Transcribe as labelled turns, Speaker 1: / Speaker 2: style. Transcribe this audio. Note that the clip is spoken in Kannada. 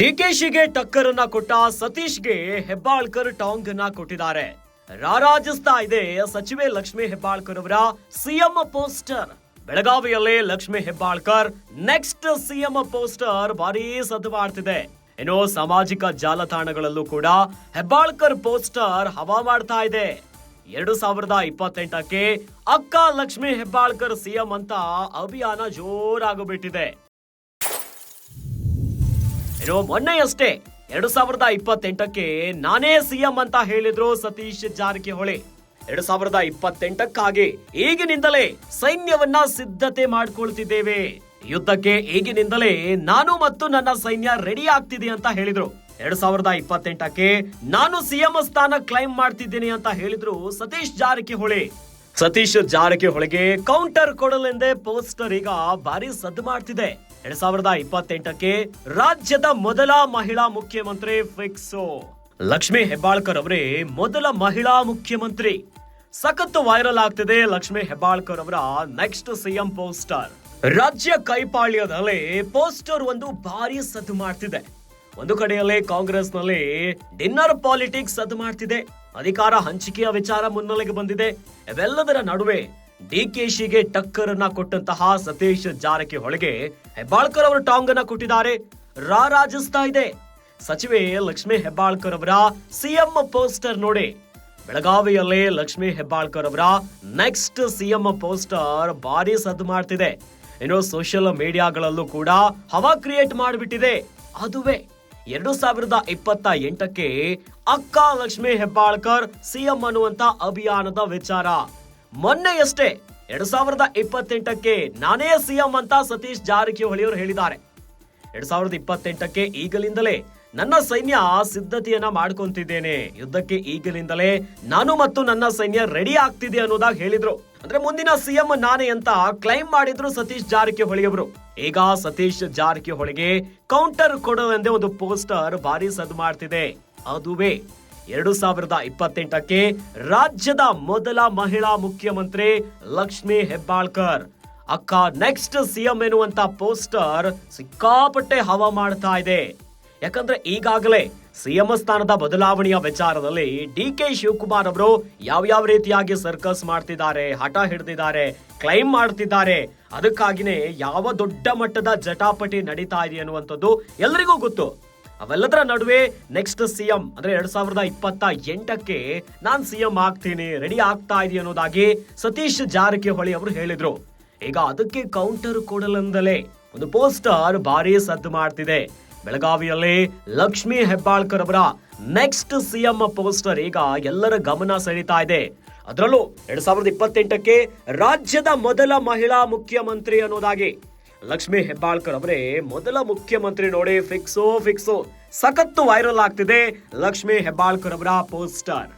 Speaker 1: ಡಿಕೆಶಿಗೆ ಟಕ್ಕರನ್ನ ಕೊಟ್ಟ ಸತೀಶ್ಗೆ ಹೆಬ್ಬಾಳ್ಕರ್ ಟಾಂಗ್ ಅನ್ನ ಕೊಟ್ಟಿದ್ದಾರೆ. ರಾರಾಜಿಸ್ತಾ ಇದೆ ಸಚಿವೆ ಲಕ್ಷ್ಮಿ ಹೆಬ್ಬಾಳ್ಕರ್ ಅವರ ಸಿಎಂ ಪೋಸ್ಟರ್. ಬೆಳಗಾವಿಯಲ್ಲಿ Lakshmi Hebbalkar next CM poster ಭಾರೀ ಸದ್ದು ಮಾಡ್ತಿದೆ ಇನ್ನು ಸಾಮಾಜಿಕ ಜಾಲತಾಣಗಳಲ್ಲೂ ಕೂಡ ಹೆಬ್ಬಾಳ್ಕರ್ ಪೋಸ್ಟರ್ ಹವಾ ಮಾಡ್ತಾ ಇದೆ. ಎರಡು ಸಾವಿರದ ಇಪ್ಪತ್ತೆಂಟಕ್ಕೆ ಅಕ್ಕ ಲಕ್ಷ್ಮಿ ಹೆಬ್ಬಾಳ್ಕರ್ ಸಿಎಂ ಅಂತ ಅಭಿಯಾನ ಜೋರಾಗೋಗ್ಬಿಟ್ಟಿದೆ ಇನ್ನು ಮೊನ್ನೆಯಷ್ಟೇ ಎರಡು ಸಾವಿರದ ಇಪ್ಪತ್ತೆಂಟಕ್ಕೆ ನಾನೇ ಸಿಎಂ ಅಂತ ಹೇಳಿದ್ರು ಸತೀಶ್ ಜಾರಕಿಹೊಳಿ. ಎರಡು ಸಾವಿರದ ಇಪ್ಪತ್ತೆಂಟಕ್ಕಾಗಿ ಈಗಿನಿಂದಲೇ ಸೈನ್ಯವನ್ನ ಸಿದ್ಧತೆ ಮಾಡ್ಕೊಳ್ತಿದ್ದೇವೆ. ಯುದ್ಧಕ್ಕೆ ಈಗಿನಿಂದಲೇ ನಾನು ಮತ್ತು ನನ್ನ ಸೈನ್ಯ ರೆಡಿ ಆಗ್ತಿದೆ ಅಂತ ಹೇಳಿದ್ರು. ಎರಡ್ ಸಾವಿರದ ಇಪ್ಪತ್ತೆಂಟಕ್ಕೆ ನಾನು ಸಿಎಂ ಸ್ಥಾನ ಕ್ಲೈಮ್ ಮಾಡ್ತಿದ್ದೀನಿ ಅಂತ ಹೇಳಿದ್ರು ಸತೀಶ್ ಜಾರಕಿಹೊಳಿ. ಸತೀಶ್ ಜಾರಕಿಹೊಳಿಗೆ ಕೌಂಟರ್ ಕೊಡಲೆಂದೇ ಪೋಸ್ಟರ್ ಈಗ ಭಾರಿ ಸದ್ದು ಮಾಡ್ತಿದೆ. ಎರಡ್ ಸಾವಿರದ ಇಪ್ಪತ್ತೆಂಟಕ್ಕೆ ರಾಜ್ಯದ ಮೊದಲ ಮಹಿಳಾ ಮುಖ್ಯಮಂತ್ರಿ ಫಿಕ್ಸ್. ಲಕ್ಷ್ಮಿ ಹೆಬ್ಬಾಳ್ಕರ್ ಅವರೇ ಮೊದಲ ಮಹಿಳಾ ಮುಖ್ಯಮಂತ್ರಿ. ಸಖತ್ತು ವೈರಲ್ ಆಗ್ತಿದೆ ಲಕ್ಷ್ಮಿ ಹೆಬ್ಬಾಳ್ಕರ್ ಅವರ ನೆಕ್ಸ್ಟ್ ಸಿಎಂ ಪೋಸ್ಟರ್. ರಾಜ್ಯ ಕೈಪಾಳ್ಯದಲ್ಲಿ ಪೋಸ್ಟರ್ ಒಂದು ಭಾರಿ ಸದ್ದು ಮಾಡ್ತಿದೆ. ಒಂದು ಕಡೆಯಲ್ಲಿ ಕಾಂಗ್ರೆಸ್ನಲ್ಲಿ ಡಿನ್ನರ್ ಪಾಲಿಟಿಕ್ಸ್ ಸದ್ದು ಮಾಡ್ತಿದೆ. ಅಧಿಕಾರ ಹಂಚಿಕೆಯ ವಿಚಾರ ಮುನ್ನೆಲೆಗೆ ಬಂದಿದೆ. ಇವೆಲ್ಲದರ ನಡುವೆ ಡಿ ಡಿಕೆಶಿಗೆ ಟಕ್ಕರ್ ಅನ್ನ ಕೊಟ್ಟಂತಹ ಸತೀಶ್ ಜಾರಕಿಹೊಳಿಗೆ ಹೆಬ್ಬಾಳ್ಕರ್ ಅವರು ಟಾಂಗ್ ಅನ್ನ ಕೊಟ್ಟಿದ್ದಾರೆ ರಾರಾಜಿಸ್ತಾ ಇದೆ. ಸಚಿವೆ ಲಕ್ಷ್ಮಿ ಹೆಬ್ಬಾಳ್ಕರ್ ಅವರ ಸಿಎಂ ಪೋಸ್ಟರ್ ನೋಡಿ. ಬೆಳಗಾವಿಯಲ್ಲಿ ಲಕ್ಷ್ಮಿ ಹೆಬ್ಬಾಳ್ಕರ್ ಅವರ ನೆಕ್ಸ್ಟ್ ಸಿಎಂ ಪೋಸ್ಟರ್ ಭಾರಿ ಸದ್ದು ಮಾಡ್ತಿದೆ. ಇನ್ನು ಸೋಷಿಯಲ್ ಮೀಡಿಯಾಗಳಲ್ಲೂ ಕೂಡ ಹವಾ ಕ್ರಿಯೇಟ್ ಮಾಡಿಬಿಟ್ಟಿದೆ. ಅದುವೇ ಎರಡು ಸಾವಿರದ ಇಪ್ಪತ್ತ ಎಂಟಕ್ಕೆ ಅಕ್ಕ ಲಕ್ಷ್ಮಿ ಹೆಬ್ಬಾಳ್ಕರ್ ಸಿಎಂ ಅನ್ನುವಂತ ಅಭಿಯಾನದ ವಿಚಾರ. ಮೊನ್ನೆಯಷ್ಟೇ ಎರಡು ಸಾವಿರದ ಇಪ್ಪತ್ತೆಂಟಕ್ಕೆ ನಾನೇ ಸಿಎಂ ಅಂತ ಸತೀಶ್ ಜಾರಕಿಹೊಳಿ ಅವರು ಹೇಳಿದ್ದಾರೆ. ಎರಡ್ ಸಾವಿರದ ಇಪ್ಪತ್ತೆಂಟಕ್ಕೆ ಈಗಲಿಂದಲೇ ನನ್ನ ಸೈನ್ಯ ಸಿದ್ಧತೆಯನ್ನ ಮಾಡ್ಕೊಂತಿದ್ದೇನೆ. ಯುದ್ಧಕ್ಕೆ ಈಗಲಿಂದಲೇ ನಾನು ಮತ್ತು ನನ್ನ ಸೈನ್ಯ ರೆಡಿ ಆಗ್ತಿದೆ ಅನ್ನೋದಾಗಿ ಹೇಳಿದ್ರು. ಅಂದ್ರೆ ಮುಂದಿನ ಸಿಎಂ ನಾನೇ ಅಂತ ಕ್ಲೈಮ್ ಮಾಡಿದ್ರು ಸತೀಶ್ ಜಾರಕಿಹೊಳಿ ಅವರು ಈಗ ಸತೀಶ್ ಜಾರಕಿಹೊಳಿಗೆ ಕೌಂಟರ್ ಕೊಡುವಂತೆ ಒಂದು ಪೋಸ್ಟರ್ ಭಾರಿ ಸದ್ದು ಮಾಡ್ತಿದೆ. ಅದುವೇ ಎರಡು ಸಾವಿರದ ಇಪ್ಪತ್ತೆಂಟಕ್ಕೆ ರಾಜ್ಯದ ಮೊದಲ ಮಹಿಳಾ ಮುಖ್ಯಮಂತ್ರಿ ಲಕ್ಷ್ಮಿ ಹೆಬ್ಬಾಳ್ಕರ್. ಅಕ್ಕ ನೆಕ್ಸ್ಟ್ ಸಿಎಂ ಎನ್ನುವಂತ ಪೋಸ್ಟರ್ ಸಿಕ್ಕಾಪಟ್ಟೆ ಹವಾ ಮಾಡ್ತಾ ಇದೆ. ಯಾಕಂದ್ರೆ ಈಗಾಗಲೇ ಸಿಎಂ ಸ್ಥಾನದ ಬದಲಾವಣೆಯ ವಿಚಾರದಲ್ಲಿ ಡಿ ಕೆ ಶಿವಕುಮಾರ್ ಅವರು ಯಾವ ಯಾವ ರೀತಿಯಾಗಿ ಸರ್ಕಸ್ ಮಾಡ್ತಿದ್ದಾರೆ, ಹಠ ಹಿಡ್ದಿದ್ದಾರೆ, ಕ್ಲೈಮ್ ಮಾಡ್ತಿದ್ದಾರೆ, ಅದಕ್ಕಾಗಿನೇ ಯಾವ ದೊಡ್ಡ ಮಟ್ಟದ ಜಟಾಪಟಿ ನಡೀತಾ ಇದೆ ಅನ್ನುವಂಥದ್ದು ಎಲ್ಲರಿಗೂ ಗೊತ್ತು. ಅವೆಲ್ಲದರ ನಡುವೆ ನೆಕ್ಸ್ಟ್ ಸಿಎಂ ಅಂದ್ರೆ ಎರಡ್ ಸಾವಿರದ ಇಪ್ಪತ್ತ ಎಂಟಕ್ಕೆ ನಾನ್ ಸಿಎಂ ಆಗ್ತೀನಿ ರೆಡಿ ಆಗ್ತಾ ಇದೆ ಅನ್ನೋದಾಗಿ ಸತೀಶ್ ಜಾರಕಿಹೊಳಿ ಅವರು ಹೇಳಿದ್ರು. ಈಗ ಅದಕ್ಕೆ ಕೌಂಟರ್ ಕೊಡಲೆಂದಲೇ ಒಂದು ಪೋಸ್ಟರ್ ಭಾರಿ ಸದ್ದು ಮಾಡ್ತಿದೆ. ಬೆಳಗಾವಿಯಲ್ಲಿ ಲಕ್ಷ್ಮಿ ಹೆಬ್ಬಾಳ್ಕರ್ ಅವರ ನೆಕ್ಸ್ಟ್ ಸಿಎಂ ಪೋಸ್ಟರ್ ಈಗ ಎಲ್ಲರ ಗಮನ ಸೆಳೀತಾ ಇದೆ. ಅದರಲ್ಲೂ ಎರಡ್ ಸಾವಿರದ ಇಪ್ಪತ್ತೆಂಟಕ್ಕೆ ರಾಜ್ಯದ ಮೊದಲ ಮಹಿಳಾ ಮುಖ್ಯಮಂತ್ರಿ ಅನ್ನೋದಾಗಿ ಲಕ್ಷ್ಮಿ ಹೆಬ್ಬಾಳ್ಕರ್ ಅವರೇ ಮೊದಲ ಮುಖ್ಯಮಂತ್ರಿ ನೋಡಿ ಫಿಕ್ಸೋ ಫಿಕ್ಸೋ. ಸಖತ್ತು ವೈರಲ್ ಆಗ್ತಿದೆ ಲಕ್ಷ್ಮಿ ಹೆಬ್ಬಾಳ್ಕರ್ ಅವರ ಪೋಸ್ಟರ್.